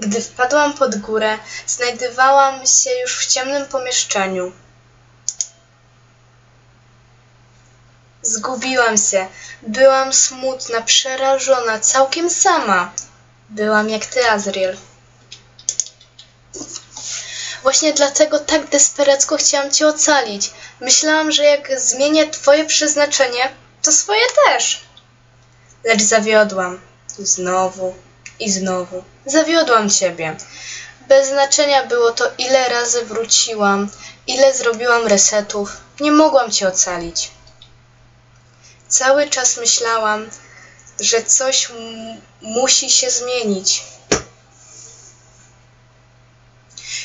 Gdy wpadłam pod górę, znajdowałam się już w ciemnym pomieszczeniu. Zgubiłam się. Byłam smutna, przerażona, całkiem sama. Byłam jak ty, Azriel. Właśnie dlatego tak desperacko chciałam cię ocalić. Myślałam, że jak zmienię twoje przeznaczenie, to swoje też. Lecz zawiodłam. Znowu i znowu. Zawiodłam ciebie. Bez znaczenia było to, ile razy wróciłam, ile zrobiłam resetów. Nie mogłam cię ocalić. Cały czas myślałam, że coś musi się zmienić.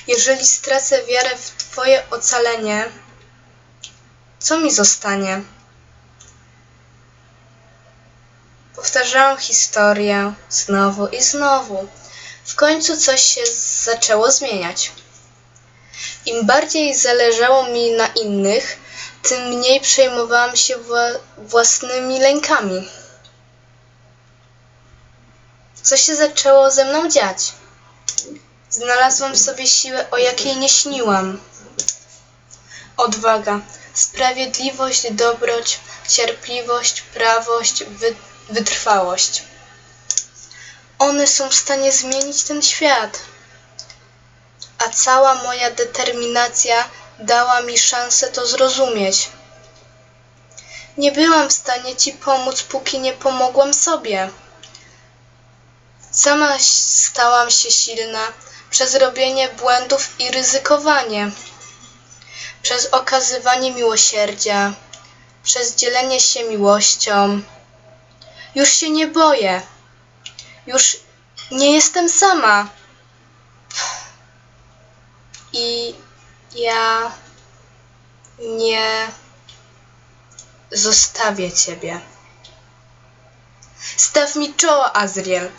Jeżeli stracę wiarę w Twoje ocalenie, co mi zostanie? Powtarzałam historię znowu i znowu. W końcu coś się zaczęło zmieniać. Im bardziej zależało mi na innych, tym mniej przejmowałam się wła- własnymi lękami. Co się zaczęło ze mną dziać? Znalazłam w sobie siłę, o jakiej nie śniłam. Odwaga, sprawiedliwość, dobroć, cierpliwość, prawość, wy- wytrwałość. One są w stanie zmienić ten świat. A cała moja determinacja dała mi szansę to zrozumieć. Nie byłam w stanie ci pomóc, póki nie pomogłam sobie. Sama stałam się silna przez robienie błędów i ryzykowanie, przez okazywanie miłosierdzia, przez dzielenie się miłością. Już się nie boję. Już nie jestem sama. I ja nie zostawię ciebie. Staw mi czoło, Azriel.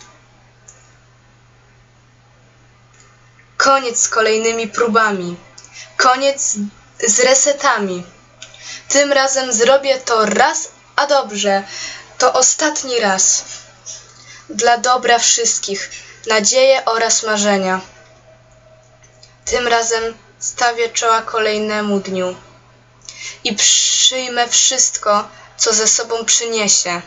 Koniec z kolejnymi próbami. Koniec z resetami. Tym razem zrobię to raz, a dobrze. To ostatni raz. Dla dobra wszystkich, nadzieje oraz marzenia. Tym razem stawię czoła kolejnemu dniu i przyjmę wszystko, co ze sobą przyniesie.